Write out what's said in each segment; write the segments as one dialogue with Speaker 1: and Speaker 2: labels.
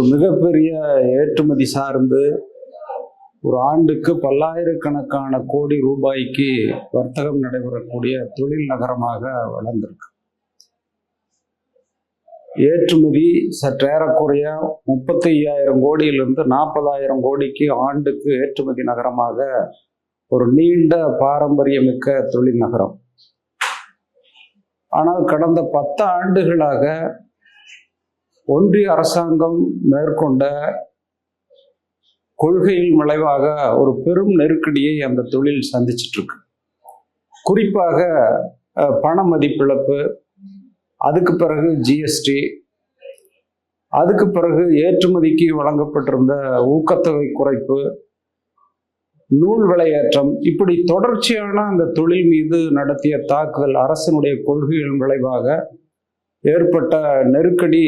Speaker 1: ஒரு மிகப்பெரிய ஏற்றுமதி சார்ந்து ஒரு ஆண்டுக்கு பல்லாயிரக்கணக்கான கோடி ரூபாய்க்கு வர்த்தகம் நடைபெறக்கூடிய தொழில் நகரமாக வளர்ந்திருக்கு. ஏற்றுமதி சற்றேறக்குறைய முப்பத்தி ஐயாயிரம் கோடியிலிருந்து நாற்பதாயிரம் கோடிக்கு ஆண்டுக்கு ஏற்றுமதி நகரமாக ஒரு நீண்ட பாரம்பரியமிக்க தொழில் நகரம். ஆனால் கடந்த பத்து ஆண்டுகளாக ஒன்றிய அரசாங்கம் மேற்கொண்ட கொள்கையின் விளைவாக ஒரு பெரும் நெருக்கடியை அந்த தொழில் சந்திச்சிட்ருக்கு. குறிப்பாக பண மதிப்பிழப்பு அதுக்கு பிறகு ஜிஎஸ்டி அதுக்கு பிறகு ஏற்றுமதிக்கு வழங்கப்பட்டிருந்த ஊக்கத்தொகை குறைப்பு நூல் விலையேற்றம் இப்படி தொடர்ச்சியான அந்த தொழில் மீது நடத்திய தாக்குதல் அரசினுடைய கொள்கைகளின் விளைவாக ஏற்பட்ட நெருக்கடி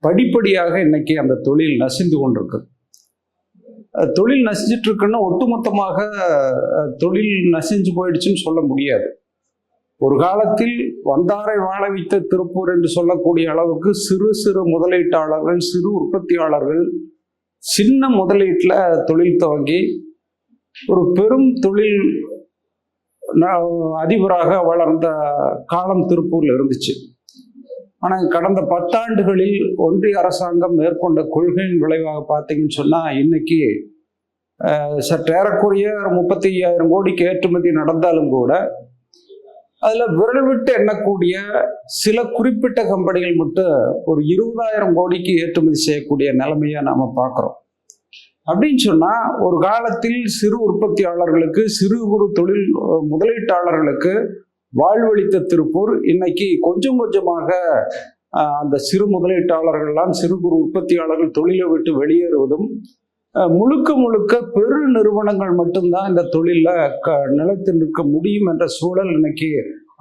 Speaker 1: படிப்படியாக இன்னைக்கு அந்த தொழில் நசிந்து கொண்டிருக்கு. தொழில் நசிஞ்சிட்டு இருக்குன்னா ஒட்டுமொத்தமாக தொழில் நசிஞ்சு போயிடுச்சுன்னு சொல்ல முடியாது. ஒரு காலத்தில் வந்தாரை வாழ வைத்த திருப்பூர் என்று சொல்லக்கூடிய அளவுக்கு சிறு சிறு முதலீட்டாளர்கள் சிறு உற்பத்தியாளர்கள் சின்ன முதலீட்டில் தொழில் துவங்கி ஒரு பெரும் தொழில் ந- அதிபராக வளர்ந்த காலம் திருப்பூரில் இருந்துச்சு. ஆனால் கடந்த பத்தாண்டுகளில் ஒன்றிய அரசாங்கம் மேற்கொண்ட கொள்கையின் விளைவாக பார்த்தீங்கன்னு சொன்னால் இன்னைக்கு அஹ், சற்றேறக்குறைய ஒரு முப்பத்தி ஐயாயிரம் கோடிக்கு ஏற்றுமதி நடந்தாலும் கூட அதில் விரல் விட்டு எண்ணக்கூடிய சில குறிப்பிட்ட கம்பெனிகள் மட்டும் ஒரு இருபதாயிரம் கோடிக்கு ஏற்றுமதி செய்யக்கூடிய நிலைமையை நாம் பார்க்குறோம். அப்படின்னு சொன்னால் ஒரு காலத்தில் சிறு உற்பத்தியாளர்களுக்கு சிறு குறு தொழில் முதலீட்டாளர்களுக்கு வாழ்வளித்த திருப்பூர். இன்னைக்கு கொஞ்சம் கொஞ்சமாக அந்த சிறு முதலீட்டாளர்கள்லாம் சிறு குறு உற்பத்தியாளர்கள் தொழிலை விட்டு வெளியேறுவதும் அஹ், முழுக்க முழுக்க பெரு நிறுவனங்கள் மட்டும்தான் இந்த தொழிலில் க நிலைத்து நிற்க முடியும் என்ற சூழல் இன்னைக்கு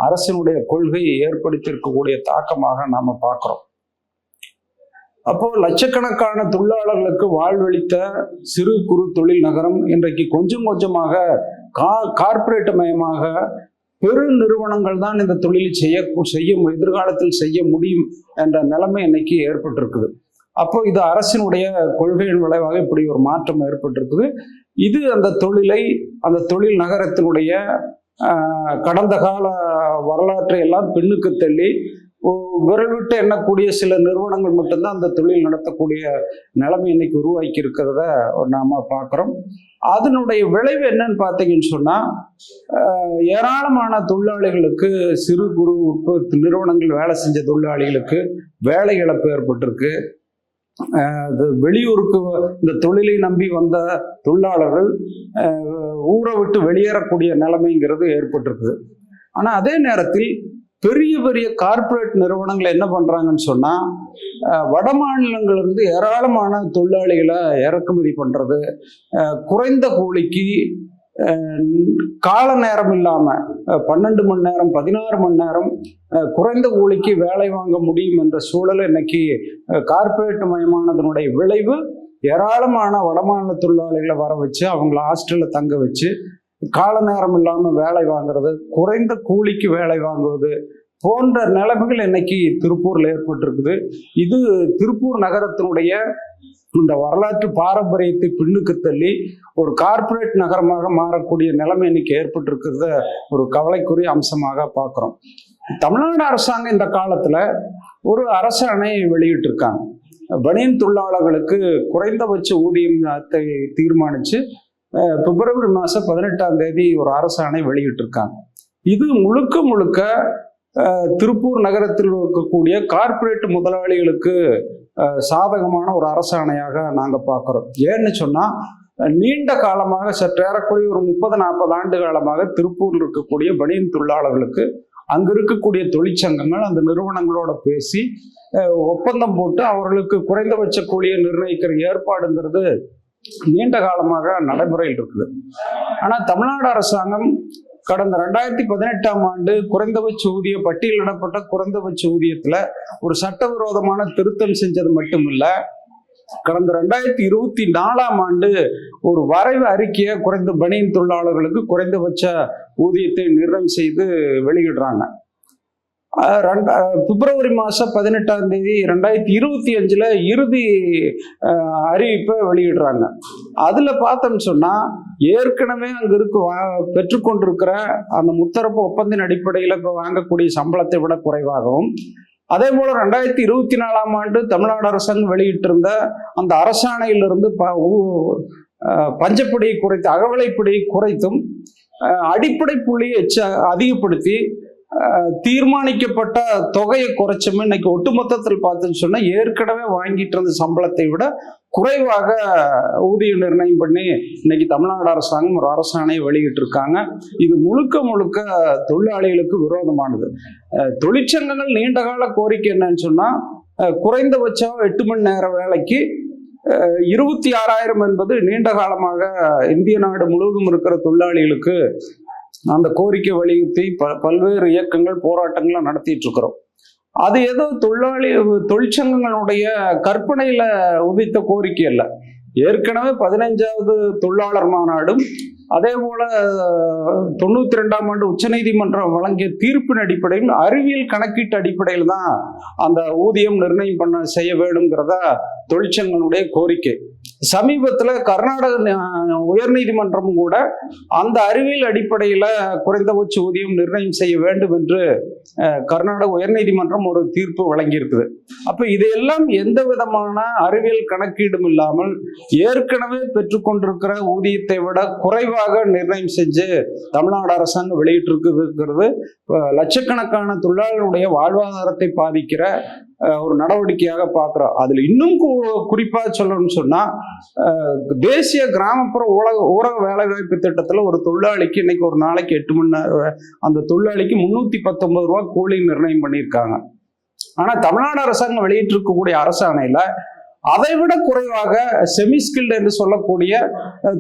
Speaker 1: அரசினுடைய கொள்கையை ஏற்படுத்தியிருக்கக்கூடிய தாக்கமாக நாம் பார்க்குறோம். அப்போ லட்சக்கணக்கான தொழிலாளர்களுக்கு வாழ்வளித்த சிறு குறு தொழில் நகரம் இன்றைக்கு கொஞ்சம் கொஞ்சமாக கா கார்ப்பரேட் மயமாக பெரு நிறுவனங்கள் தான் இந்த தொழிலை செய்ய செய்ய எதிர்காலத்தில் செய்ய முடியும் என்ற நிலைமை இன்னைக்கு ஏற்பட்டிருக்குது. அப்போ இது அரசினுடைய கொள்கையின் விளைவாக இப்படி ஒரு மாற்றம் ஏற்பட்டிருக்குது. இது அந்த தொழிலை அந்த தொழில் நகரத்தினுடைய கடந்த கால வரலாற்றை எல்லாம் பின்னுக்கு தள்ளி விரல் விட்டு எண்ணக்கூடிய சில நிறுவனங்கள் மட்டும்தான் அந்த தொழில் நடத்தக்கூடிய நிலைமை இன்னைக்கு உருவாக்கி இருக்கிறத நாம பார்க்குறோம். அதனுடைய விளைவு என்னன்னு பார்த்தீங்கன்னு சொன்னால் ஏராளமான தொழிலாளிகளுக்கு சிறு குறு உற்பத்தி நிறுவனங்கள் வேலை செஞ்ச தொழிலாளிகளுக்கு வேலை இழப்பு ஏற்பட்டிருக்கு. வெளியூருக்கு இந்த தொழிலை நம்பி வந்த தொழிலாளர்கள் ஊரை விட்டு வெளியேறக்கூடிய நிலைமைங்கிறது ஏற்பட்டிருக்குது. ஆனால் அதே நேரத்தில் பெரிய பெரிய கார்ப்பரேட் நிறுவனங்கள் என்ன பண்ணுறாங்கன்னு சொன்னால் வட மாநிலங்கள்லேருந்து ஏராளமான தொழிலாளிகளை இறக்குமதி பண்ணுறது குறைந்த கூலிக்கு கால நேரம் இல்லாமல் பன்னெண்டு மணி நேரம் பதினாறு மணி நேரம் குறைந்த கூலிக்கு வேலை வாங்க முடியும் என்ற சூழல் இன்னைக்கு கார்ப்பரேட் மயமானதனுடைய விளைவு ஏராளமான வடமாநில தொழிலாளிகளை வர வச்சு அவங்கள ஹாஸ்டலில் தங்க வச்சு கால நேரம் இல்லாமல் வேலை வாங்குறது குறைந்த கூலிக்கு வேலை வாங்குவது போன்ற நிலைமைகள் இன்னைக்கு திருப்பூரில் ஏற்பட்டிருக்குது. இது திருப்பூர் நகரத்தினுடைய இந்த வரலாற்று பாரம்பரியத்தை பின்னுக்கு தள்ளி ஒரு கார்ப்பரேட் நகரமாக மாறக்கூடிய நிலைமை இன்னைக்கு ஏற்பட்டிருக்கிறத ஒரு கவலைக்குரிய அம்சமாக பார்க்குறோம். தமிழ்நாடு அரசாங்கம் இந்த காலத்தில் ஒரு அரசாணையை வெளியிட்டிருக்காங்க. பனியன் தொழிலாளர்களுக்கு குறைந்தபட்ச ஊதியத்தை தீர்மானித்து பிப்ரவரி மாதம் பதினெட்டாம் தேதி ஒரு அரசாணை வெளியிட்டிருக்காங்க. இது முழுக்க முழுக்க திருப்பூர் நகரத்தில் இருக்கக்கூடிய கார்ப்பரேட் முதலாளிகளுக்கு சாதகமான ஒரு அரசாணையாக நாங்கள் பார்க்குறோம் ஏன்னு சொன்னால் நீண்ட காலமாக சற்றேறக்குறைய ஒரு முப்பது நாற்பது ஆண்டு காலமாக திருப்பூரில் இருக்கக்கூடிய பனியன் தொழிலாளர்களுக்கு அங்க இருக்கக்கூடிய தொழிற்சங்கங்கள் அந்த நிறுவனங்களோட பேசி ஒப்பந்தம் போட்டு அவர்களுக்கு குறைந்தபட்ச கூலியை நிர்ணயிக்கிற ஏற்பாடுங்கிறது நீண்ட காலமாக நடைமுறையில் இருக்குது. ஆனால் தமிழ்நாடு அரசாங்கம் கடந்த ரெண்டாயிரத்தி பதினெட்டாம் ஆண்டு குறைந்தபட்ச ஊதிய பட்டியலிடப்பட்ட குறைந்தபட்ச ஊதியத்தில் ஒரு சட்டவிரோதமான திருத்தம் செஞ்சது மட்டுமில்ல. கடந்த ரெண்டாயிரத்தி இருபத்தி நாலாம் ஆண்டு ஒரு வரைவு அறிக்கையை குறைந்த பணியின் தொழிலாளர்களுக்கு குறைந்தபட்ச ஊதியத்தை நிர்ணயம் செய்து வெளியிடுறாங்க. ரெண்ட- பிப்ரவரி மாதம் பதினெட்டாம் தேதி ரெண்டாயிரத்தி இருபத்தி அஞ்சில் இறுதி அறிவிப்பை வெளியிடுறாங்க. அதில் பார்த்தோம்னு சொன்னால் ஏற்கனவே அங்கே இருக்கும் வா- பெற்றுக்கொண்டிருக்கிற அந்த முத்தரப்பு ஒப்பந்தின் அடிப்படையில் இப்போ வாங்கக்கூடிய சம்பளத்தை விட குறைவாகவும் அதே போல ரெண்டாயிரத்தி இருபத்தி நாலாம் ஆண்டு தமிழ்நாடு அரசாங்கம் வெளியிட்டிருந்த அந்த அரசாணையிலிருந்து ப ஊ- பஞ்சப்படியை குறைத்து அகவலைப்படியை குறைத்தும் அடிப்படை புள்ளியை அதிகப்படுத்தி தீர்மானிக்கப்பட்ட தொகையை குறைச்சோமே இன்னைக்கு ஒட்டுமொத்தத்தில் பார்த்துன்னு சொன்னால் ஏற்கனவே வாங்கிட்டு இருந்த சம்பளத்தை விட குறைவாக ஊதியம் நிர்ணயம் பண்ணி இன்னைக்கு தமிழ்நாடு அரசாங்கம் ஒரு அரசாணையை வெளியிட்டிருக்காங்க. இது முழுக்க முழுக்க தொழிலாளிகளுக்கு விரோதமானது. தொழிற்சங்கங்கள் நீண்ட கால கோரிக்கை என்னன்னு சொன்னால் குறைந்தபட்சம் எட்டு மணி நேர வேலைக்கு இருபத்தி ஆறாயிரம் என்பது நீண்ட காலமாக இந்திய நாடு முழுவதும் இருக்கிற தொழிலாளிகளுக்கு அந்த கோரிக்கை வலியுறுத்தி ப பல்வேறு இயக்கங்கள் போராட்டங்களை நடத்திட்டு இருக்கிறோம் அது ஏதோ தொழிலாளி தொழிற்சங்கங்களுடைய கற்பனையில உதித்த கோரிக்கை அல்ல. ஏற்கனவே பதினைஞ்சாவது தொழிலாளர் மாநாடும் அதே போல தொண்ணூத்தி ரெண்டாம் ஆண்டு உச்சநீதிமன்றம் வழங்கிய தீர்ப்பின் அடிப்படையில் அறிவியல் கணக்கீட்டு அடிப்படையில் தான் அந்த ஊதியம் நிர்ணயம் பண்ண செய்ய வேணுங்கிறதா தொழிற்சங்கங்களுடைய கோரிக்கை. சமீபத்தில் கர்நாடக உயர்நீதிமன்றம் கூட அந்த அறிவியல் அடிப்படையில் குறைந்தபட்ச ஊதியம் நிர்ணயம் செய்ய வேண்டும் என்று கர்நாடக உயர்நீதிமன்றம் ஒரு தீர்ப்பு வழங்கியிருக்குது. அப்போ இதையெல்லாம் எந்த விதமான அறிவியல் கணக்கீடும் இல்லாமல் ஏற்கனவே பெற்றுக்கொண்டிருக்கிற ஊதியத்தை விட குறைவாக நிர்ணயம் செஞ்சு தமிழ்நாடு அரசாங்கம் வெளியிட்டிருக்கிறது. லட்சக்கணக்கான தொழிலாளர்களுடைய வாழ்வாதாரத்தை பாதிக்கிற ஒரு நடவடிக்கையாக பார்க்குறோம். அதில் இன்னும் குறிப்பாக சொல்லணும்னு சொன்னால் தேசிய கிராமப்புற ஊரக ஊரக வேலைவாய்ப்பு திட்டத்தில் ஒரு தொழிலாளிக்கு இன்னைக்கு ஒரு நாளைக்கு எட்டு மணி நேரம் அந்த தொழிலாளிக்கு முந்நூற்றி பத்தொன்பது ரூபா கூலி நிர்ணயம் பண்ணியிருக்காங்க. ஆனால் தமிழ்நாடு அரசாங்கம் வெளியிட்டிருக்கக்கூடிய அரசாணையில் அதை விட குறைவாக செமி ஸ்கில்டு என்று சொல்லக்கூடிய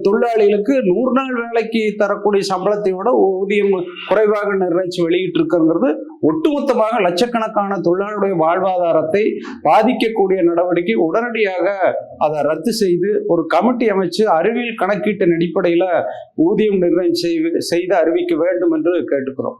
Speaker 1: தொழிலாளிகளுக்கு நூறு நாள் வேலைக்கு தரக்கூடிய சம்பளத்தை விட ஊதியம் குறைவாக நிர்ணயிச்சு வெளியிட்டிருக்கிறது. ஒட்டுமொத்தமாக லட்சக்கணக்கான தொழிலாளருடைய வாழ்வாதாரத்தை பாதிக்கக்கூடிய நடவடிக்கை உடனடியாக அதை ரத்து செய்து ஒரு கமிட்டி அமைச்சு அறிவியல் கணக்கீட்டின் அடிப்படையில் ஊதியம் நிர்ணயம் செய்து அறிவிக்க வேண்டும் என்று கேட்டுக்கிறோம்.